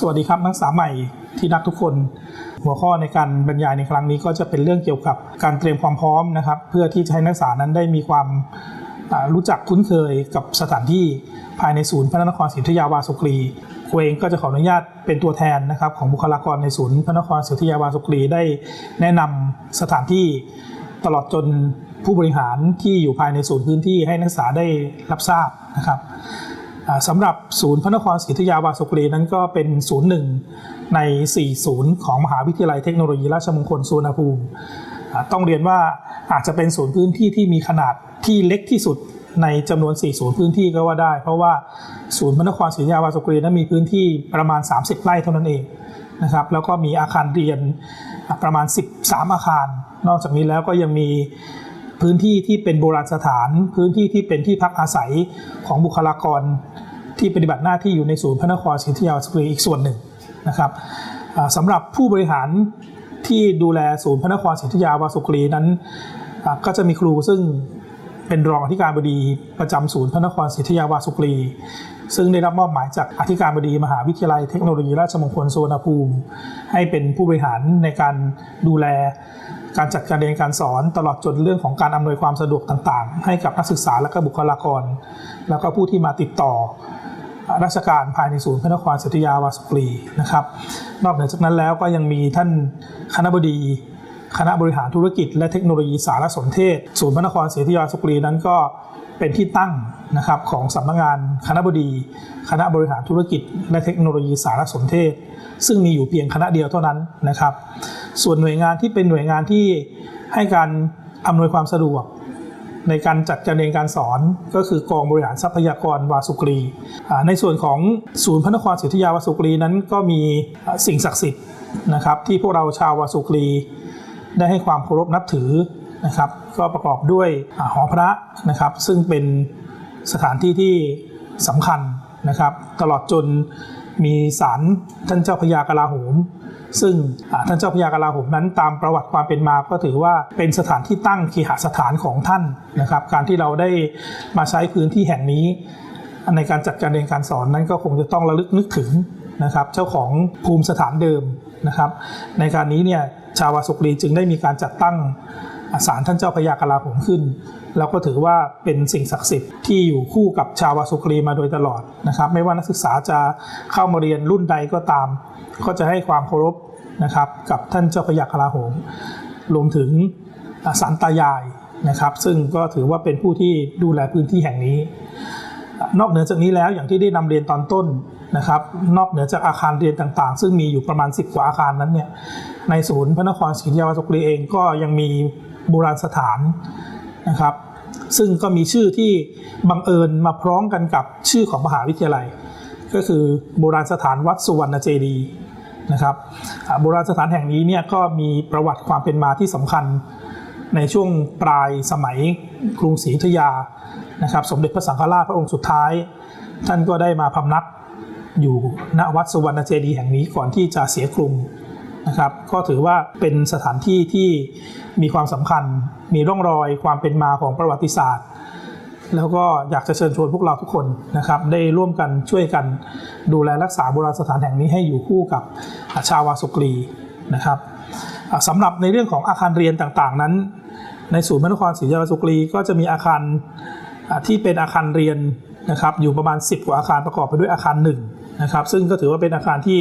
สวัสดีครับนักศึกษาใหม่ที่รักทุกคน หัวข้อในการบรรยายในครั้งนี้ก็จะเป็นเรื่องเกี่ยวกับการเตรียมความพร้อมนะครับ เพื่อที่จะให้นักศึกษานั้นได้มีความรู้จักคุ้นเคยกับสถานที่ภายในศูนย์พระนครศรีอยุธยาวาสุกรีครูเองก็จะขออนุญาตเป็นตัวแทนนะครับของบุคลากรในศูนย์พระนครศรีอยุธยาวาสุกรีได้แนะนำสถานที่ตลอดจนผู้บริหารที่อยู่ภายในศูนย์พื้นที่ให้นักศึกษาได้รับทราบนะครับ สำหรับศูนย์พระนครศรีอยุธยาวาสุกรีนั้นก็เป็นศูนย์หนึ่งใน 4 ศูนย์ของมหาวิทยาลัยเทคโนโลยีราชมงคลสุวรรณภูมิ ต้องเรียนว่าอาจจะเป็นศูนย์พื้นที่ที่มีขนาดที่เล็กที่สุดในจำนวน 4 ศูนย์พื้นที่ก็ว่าได้ เพราะว่าศูนย์พระนครศรีอยุธยาวาสุกรีนั้นมีพื้นที่ประมาณ 30 ไร่เท่านั้นเองนะครับแล้วก็มีอาคารเรียนประมาณ 13 อาคาร นอกจากนี้แล้วก็ยังมี พื้นที่ที่เป็นโบราณสถาน พื้นที่ที่เป็นที่พักอาศัยของบุคลากร ที่ปฏิบัติหน้าที่อยู่ในศูนย์พระนครศรีอยุธยาสกรีอีกส่วนหนึ่งนะครับสำหรับผู้บริหารที่ดูแลศูนย์พระนครศรีอยุธยาวาสุกรีนั้นก็จะมีครูซึ่ง เป็นรองอธิการบดีประจำศูนย์พระนครศรีธยาวาสุกรี ซึ่งได้รับมอบหมายจากอธิการบดีมหาวิทยาลัยเทคโนโลยีราชมงคลสุวรรณภูมิ ให้เป็นผู้บริหารในการดูแลการจัดการเรียนการสอนตลอดจนเรื่องของการอำนวยความสะดวกต่างๆ ให้กับนักศึกษาและก็บุคลากร แล้วก็ผู้ที่มาติดต่อราชการภายในศูนย์พระนครศรีธยาวาสุกรีนะครับ นอกเหนือจากนั้นแล้วก็ยังมีท่านคณบดี คณะบริหารธุรกิจ และเทคโนโลยีสารสนเทศ ศูนย์พระนครศรีอยุธยาสุกรีนั้นก็เป็นที่ตั้งนะครับของสำนักงานคณะบดี คณะบริหารธุรกิจ และเทคโนโลยีสารสนเทศ ซึ่งมีอยู่เพียงคณะเดียวเท่านั้นนะครับ ส่วนหน่วยงานที่เป็นหน่วยงานที่ให้การอำนวยความสะดวก ในการจัดการเรียนการสอนก็คือกองบริหารทรัพยากรวาสุกรี ในส่วนของศูนย์พระนครศรีอยุธยาวาสุกรีนั้นก็มีสิ่งศักดิ์สิทธิ์นะครับที่พวกเราชาววาสุกรี ได้ให้ความเคารพนับถือนะครับ ก็ประกอบด้วยหอพระนะครับ ซึ่งเป็นสถานที่ที่สำคัญนะครับ ตลอดจนมีศาลท่านเจ้าพระยากลาโหม ซึ่งท่านเจ้าพระยากลาโหมนั้นตามประวัติความเป็นมาก็ถือว่าเป็นสถานที่ตั้งคีหสถานของท่านนะครับ การที่เราได้มาใช้พื้นที่แห่งนี้ ในการจัดการเรียนการสอนนั้นก็คงจะต้องระลึกนึกถึงนะครับ เจ้าของภูมิสถานเดิมนะครับ ในการนี้เนี่ย ชาวาสุกรีจึงได้มีการจัดตั้งศาลท่านเจ้าพระยากลาโหมขึ้น แล้วก็ถือว่าเป็นสิ่งศักดิ์สิทธิ์ที่อยู่คู่กับชาววาสุกรีมาโดยตลอดนะครับ ไม่ว่านักศึกษาจะเข้ามาเรียนรุ่นใดก็ตาม ก็จะให้ความเคารพนะครับกับท่านเจ้าพระยากลาโหมรวมถึงศาลตายายนะครับ ซึ่งก็ถือว่าเป็นผู้ที่ดูแลพื้นที่แห่งนี้ นอกเหนือจากนี้แล้วอย่างที่ได้นำเรียนตอนต้นนะครับ นอกเหนือจากอาคารเรียนต่างๆ ซึ่งมีอยู่ประมาณ 10 กว่าอาคารนั้นเนี่ย ในศูนย์พระนครศรีอยุธยาสุกรีเองก็ยังมีโบราณสถานนะครับ ซึ่งก็มีชื่อที่บังเอิญมาพร้อมกันกับชื่อของมหาวิทยาลัย ก็คือโบราณสถานวัดสุวรรณเจดีย์นะครับโบราณสถานแห่งนี้เนี่ยก็มีประวัติความเป็นมาที่สำคัญในช่วงปลายสมัยกรุงศรีอยุธยานะครับ สมเด็จพระสังฆราชพระองค์สุดท้าย ท่านก็ได้มาพำนักอยู่ณวัดสุวรรณเจดีย์แห่งนี้ก่อนที่จะเสียกรุง นะครับ ก็ถือว่าเป็นสถานที่ที่มีความสำคัญ มีร่องรอยความเป็นมาของประวัติศาสตร์ แล้วก็อยากจะเชิญชวนพวกเราทุกคนนะครับ ได้ร่วมกันช่วยกันดูแลรักษาโบราณสถานแห่งนี้ให้อยู่คู่กับชาววาสุกรีนะครับสำหรับในเรื่องของอาคารเรียนต่างๆนั้น ในศูนย์พระนครศรีอยุธยาสุกรีก็จะมีอาคารที่เป็นอาคารเรียนนะครับอยู่ประมาณ 10 กว่าอาคารประกอบไปด้วยอาคารหนึ่งนะครับซึ่งก็ถือว่าเป็นอาคารที่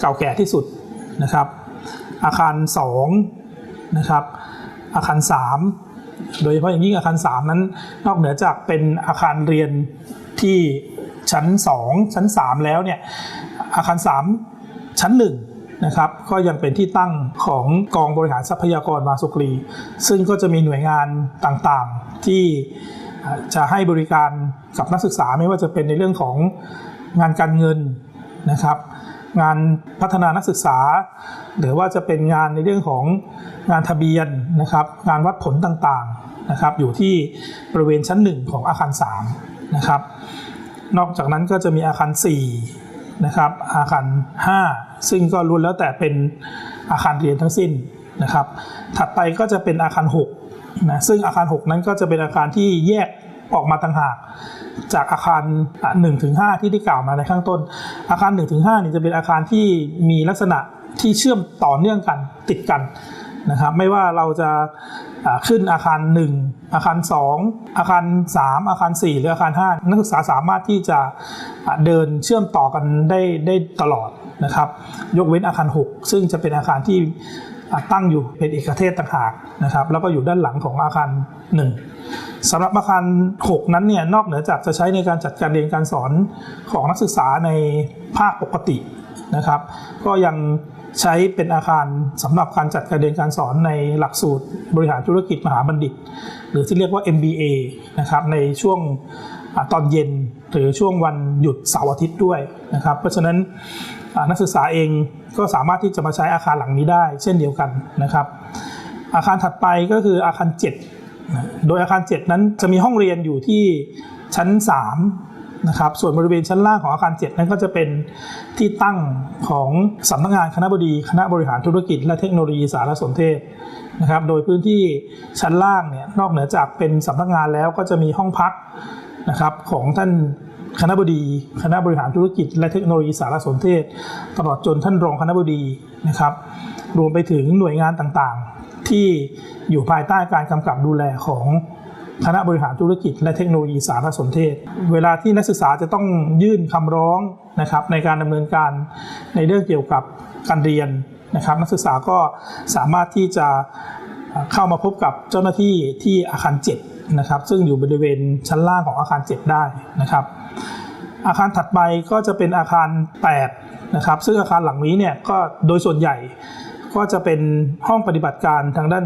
เก่าแก่ที่สุดนะครับ อาคาร2นะครับอาคาร 3 โดยเฉพาะอย่างยิ่งอาคาร 3 นั้น นอกเหนือจากเป็นอาคารเรียนที่ชั้น 2 ชั้น 3 แล้วเนี่ยอาคาร 3 ชั้น 1นะครับก็ยังเป็นที่ตั้งของกองบริหารทรัพยากรวาสุกรี ซึ่งก็จะมีหน่วยงานต่างๆ ที่จะให้บริการกับนักศึกษาไม่ว่าจะเป็นในเรื่องของงานการเงินนะครับ งานพัฒนานักศึกษา หรือว่าจะเป็นงานในเรื่องของงานทะเบียนนะครับ งานวัดผลต่างๆนะครับ อยู่ที่บริเวณชั้น 1 ของอาคาร3นะครับนอกจากนั้นก็จะมีอาคาร4นะครับอาคาร 5 ซึ่งก็ล้วนแล้วแต่เป็นอาคารเรียนทั้งสิ้นนะครับ ถัดไปก็จะเป็นอาคาร6นะซึ่งอาคาร 6 นั้นก็จะเป็นอาคารที่แยกออกมาต่างหาก จากอาคาร1นถึงหที่ได้กล่าวมาในข้างต้น อาคาร1นถึงหนี่จะเป็นอาคารที่มีลักษณะที่เชื่อมต่อเนื่องกันติดกันนะครับไม่ว่าเราจะขึ้นอาคาร 1 อาคาร 2 อาคาร 3 อาคาร 4 หรืออาคาร 5 นักศึกษาสามารถที่จะเดินเชื่อมต่อกันได้ได้ตลอดนะครับ ยกเว้นอาคาร 6 ซึ่งจะเป็นอาคารที่ ตั้งอยู่เป็นเอกเทศต่างหากนะครับแล้วก็อยู่ด้านหลังของอาคาร 1สำหรับอาคาร 6 นั้นเนี่ยนอกเหนือจากจะใช้ในการจัดการเรียนการสอนของนักศึกษาในภาคปกตินะครับก็ยังใช้เป็นอาคารสำหรับการจัดการเรียนการสอนในหลักสูตรบริหารธุรกิจมหาบัณฑิต หรือที่เรียกว่า MBA นะครับในช่วงอตอนเย็นหรือช่วงวันหยุดเสาร์อาทิตย์ด้วยนะครับเพราะฉะนั้น นักศึกษาเองก็สามารถที่จะมาใช้อาคารหลังนี้ได้ เช่นเดียวกันนะครับ อาคารถัดไปก็คืออาคาร 7 โดยอาคาร 7 นั้นจะมีห้องเรียนอยู่ที่ชั้น 3 นะครับ ส่วนบริเวณชั้นล่างของอาคาร 7 นั้นก็จะเป็นที่ตั้งของสำนักงานคณะบดี คณะบริหารธุรกิจ และเทคโนโลยีสารสนเทศนะครับ โดยพื้นที่ชั้นล่างเนี่ยนอกเหนือจากเป็นสำนักงานแล้วก็จะมีห้องพักนะครับของท่าน คณะบดี คณะบริหารธุรกิจ และเทคโนโลยีสารสนเทศ ตลอดจนท่านรองคณะบดีนะครับ รวมไปถึงหน่วยงานต่างๆ ที่อยู่ภายใต้การกำกับดูแลของคณะบริหารธุรกิจ และเทคโนโลยีสารสนเทศ เวลาที่นักศึกษาจะต้องยื่นคำร้องนะครับในการดำเนินการในเรื่องเกี่ยวกับการเรียนนะครับ นักศึกษาก็สามารถที่จะเข้ามาพบกับเจ้าหน้าที่ที่อาคาร 7 นะครับ ซึ่งอยู่บริเวณชั้นล่างของอาคาร 7 ได้นะครับ อาคารถัดไปก็จะเป็นอาคาร 8 นะครับ ซึ่งอาคารหลังนี้เนี่ยก็โดยส่วนใหญ่ก็จะเป็นห้องปฏิบัติการทางด้าน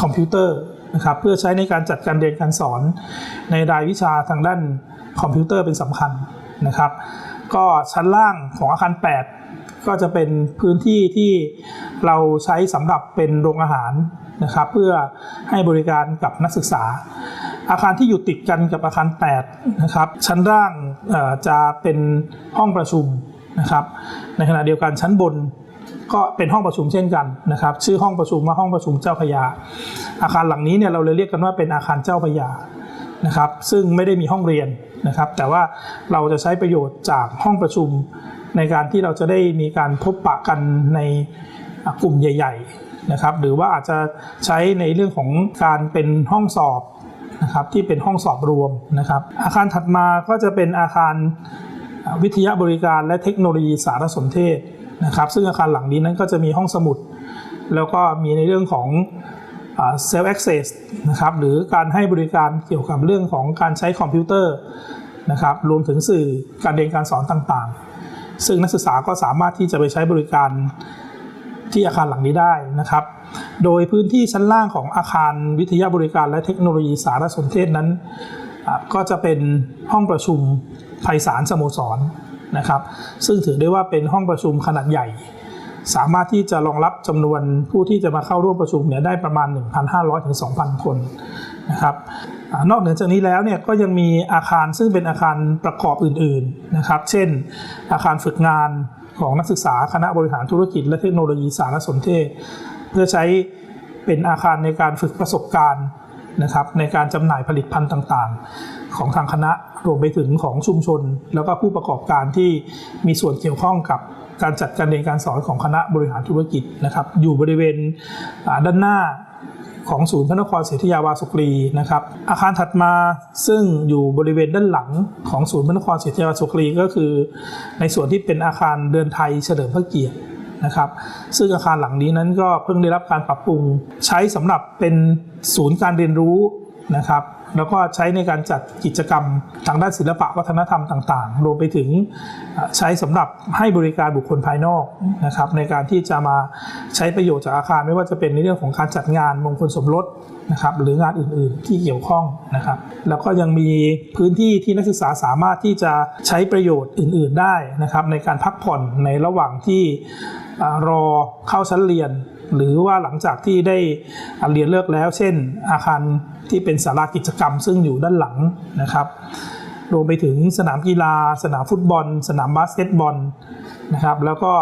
คอมพิวเตอร์นะครับเพื่อใช้ในการจัดการเรียนการสอน ในรายวิชาทางด้านคอมพิวเตอร์เป็นสำคัญนะครับ ก็ชั้นล่างของอาคาร 8 ก็จะเป็นพื้นที่ที่เราใช้สำหรับเป็นโรงอาหารนะครับ เพื่อให้บริการกับนักศึกษา อาคารที่อยู่ติดกันกับอาคาร8นะครับชั้นล่างจะเป็นห้องประชุมนะครับในขณะเดียวกันชั้นบนก็เป็นห้องประชุมเช่นกันนะครับ ชื่อห้องประชุมว่าห้องประชุมเจ้าพยา อาคารหลังนี้เนี่ยเราเลยเรียกกันว่าเป็นอาคารเจ้าพยานะครับซึ่งไม่ได้มีห้องเรียนนะครับ แต่ว่าเราจะใช้ประโยชน์จากห้องประชุม ในการที่เราจะได้มีการพบปะกันในกลุ่มใหญ่ ๆนะครับ หรือว่าอาจจะใช้ในเรื่องของการเป็นห้องสอบ นะครับที่เป็นห้องสอบรวมนะครับ อาคารถัดมาก็จะเป็นอาคารวิทยาบริการและเทคโนโลยีสารสนเทศนะครับซึ่งอาคารหลังนี้นั้นก็จะมีห้องสมุด แล้วก็มีในเรื่องของเซลล์แอคเซสนะครับหรือการให้บริการเกี่ยวกับเรื่องของการใช้คอมพิวเตอร์นะครับรวมถึงสื่อการเรียนการสอนต่างๆ ซึ่งนักศึกษาก็สามารถที่จะไปใช้บริการ ที่อาคารหลังนี้ได้นะครับ โดยพื้นที่ชั้นล่างของอาคารวิทยาบริการและเทคโนโลยีสารสนเทศนั้นก็จะเป็นห้องประชุมไพศาลสโมสรนะครับ ซึ่งถือได้ว่าเป็นห้องประชุมขนาดใหญ่ สามารถที่จะรองรับจำนวนผู้ที่จะมาเข้าร่วมประชุมเนี่ยได้ประมาณ 1,500ถึง2,000 คนนะครับนอกเหนือจากนี้แล้วเนี่ยก็ยังมีอาคารซึ่งเป็นอาคารประกอบอื่นๆนะครับ เช่น อาคารฝึกงาน ของนักศึกษาคณะบริหารธุรกิจ และเทคโนโลยีสารสนเทศ เพื่อใช้เป็นอาคารในการฝึกประสบการณ์นะครับในการจำหน่ายผลิตภัณฑ์ต่างๆ ของทางคณะรวมไปถึงของชุมชน แล้วก็ผู้ประกอบการที่มีส่วนเกี่ยวข้องกับการจัดการเรียนการสอนของคณะบริหารธุรกิจนะครับ อยู่บริเวณด้านหน้า ของศูนย์พระนครศรีอยุธยาวาสุกรีนะครับอาคารถัดมาซึ่งอยู่บริเวณด้านหลังของศูนย์พระนครศรีอยุธยาวาสุกรีก็คือ ในส่วนที่เป็นอาคารเดือนไทยเฉลิมพระเกียรตินะครับซึ่งอาคารหลังนี้นั้นก็เพิ่งได้รับการปรับปรุงใช้สำหรับเป็นศูนย์การเรียนรู้นะครับ แล้วก็ใช้ในการจัดกิจกรรมทางด้านศิลปะวัฒนธรรมต่างๆ รวมไปถึงใช้สำหรับให้บริการบุคคลภายนอกนะครับในการที่จะมาใช้ประโยชน์จากอาคารไม่ว่าจะเป็นในเรื่องของการจัดงานมงคลสมรสนะครับหรืองานอื่นๆที่เกี่ยวข้องนะครับแล้วก็ยังมีพื้นที่ที่นักศึกษาสามารถที่จะใช้ประโยชน์อื่น ๆได้นะครับในการพักผ่อนในระหว่างที่อรอเข้าชั้นเรียน หรือว่าหลังจากที่ได้เรียนเลิกแล้ว เช่น อาคารที่เป็นศาลากิจกรรม ซึ่งอยู่ด้านหลังนะครับรวมไปถึงสนามกีฬา สนามฟุตบอล สนามบาสเกตบอลนะครับแล้วก็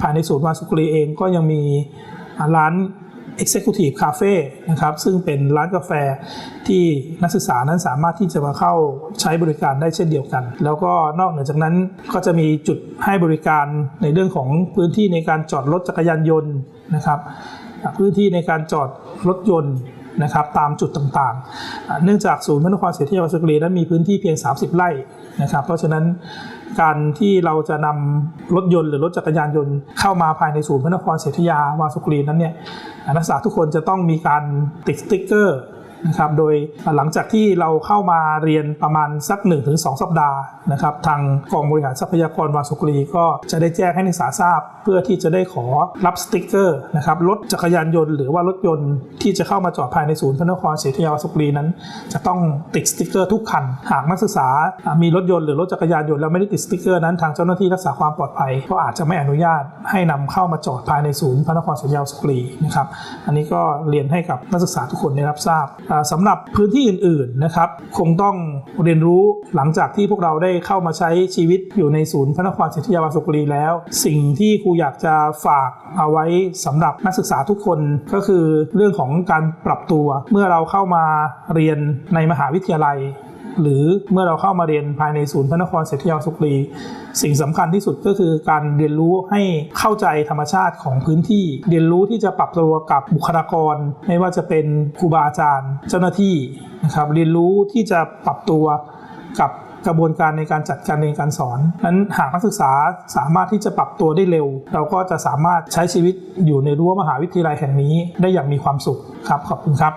ภายในศูนย์วาสุกรีเองก็ยังมีร้าน Executive Cafe นะครับซึ่งเป็นร้านกาแฟที่นักศึกษานั้นสามารถที่จะมาเข้าใช้บริการได้เช่นเดียวกัน แล้วก็นอกเหนือจากนั้นก็จะมีจุดให้บริการในเรื่องของพื้นที่ในการจอดรถจักรยานยนต์ นะครับพื้นที่ในการจอดรถยนต์นะครับตามจุดต่างๆอ่าเนื่องจากศูนย์พระนครศรีอยุธยาวัสกรีนั้นมีพื้นที่เพียง 30 ไร่นะครับ เพราะฉะนั้นการที่เราจะนำรถยนต์หรือรถจักรยานยนต์เข้ามาภายในศูนย์พระนครศรีอยุธยาวาสุกรีนั้นเนี่ยอนักศึกษาทุกคนจะต้องมีการติดสติ๊กเกอร์ นะครับโดยหลังจากที่เราเข้ามาเรียนประมาณสัก 1-2 สัปดาห์นะครับทางกองบริหารทรัพยากรวาสุกรีก็จะได้แจ้งให้นักศึกษาทราบ เพื่อที่จะได้ขอรับสติ๊กเกอร์นะครับรถจักรยานยนต์หรือว่ารถยนต์ที่จะเข้ามาจอดภายในศูนย์พระนครศรีอยุธยาวาสุกรีนั้น จะต้องติดสติ๊กเกอร์ทุกคัน หากนักศึกษามีรถยนต์หรือรถจักรยานยนต์แล้วไม่ได้ติดสติ๊กเกอร์นั้นทางเจ้าหน้าที่รักษาความปลอดภัยก็อาจจะไม่อนุญาตให้นำเข้ามาจอดภายในศูนย์พระนครศรีอยุธยาวสุกรีนะครับอันนี้ก็เรียนให้กับนักศึกษาทุกคนได้รับทราบสำหรับพื้นที่อื่นๆนะครับคงต้องเรียนรู้หลังจากที่พวกเราได้เข้ามาใช้ชีวิตอยู่ในศูนย์พระนครศรีอยุธยาวาสุกรีแล้ว สิ่งที่ครูอยากจะฝากเอาไว้สำหรับนักศึกษาทุกคนก็คือเรื่องของการปรับตัว เมื่อเราเข้ามาเรียนในมหาวิทยาลัย หรือเมื่อเราเข้ามาเรียนภายในศูนย์พระนครเศรีอยุธยาสุกรี สิ่งสำคัญที่สุดก็คือการเรียนรู้ให้เข้าใจธรรมชาติของพื้นที่ เรียนรู้ที่จะปรับตัวกับบุคลากร ไม่ว่าจะเป็นครูบาอาจารย์ เจ้าหน้าที่นะครับเรียนรู้ที่จะปรับตัวกับกระบวนการในการจัดการเรียนการสอนนั้นหากนักศึกษาสามารถที่จะปรับตัวได้เร็ว เราก็จะสามารถใช้ชีวิตอยู่ในรั้วมหาวิทยาลัยแห่งนี้ได้อย่างมีความสุขครับขอบคุณครับ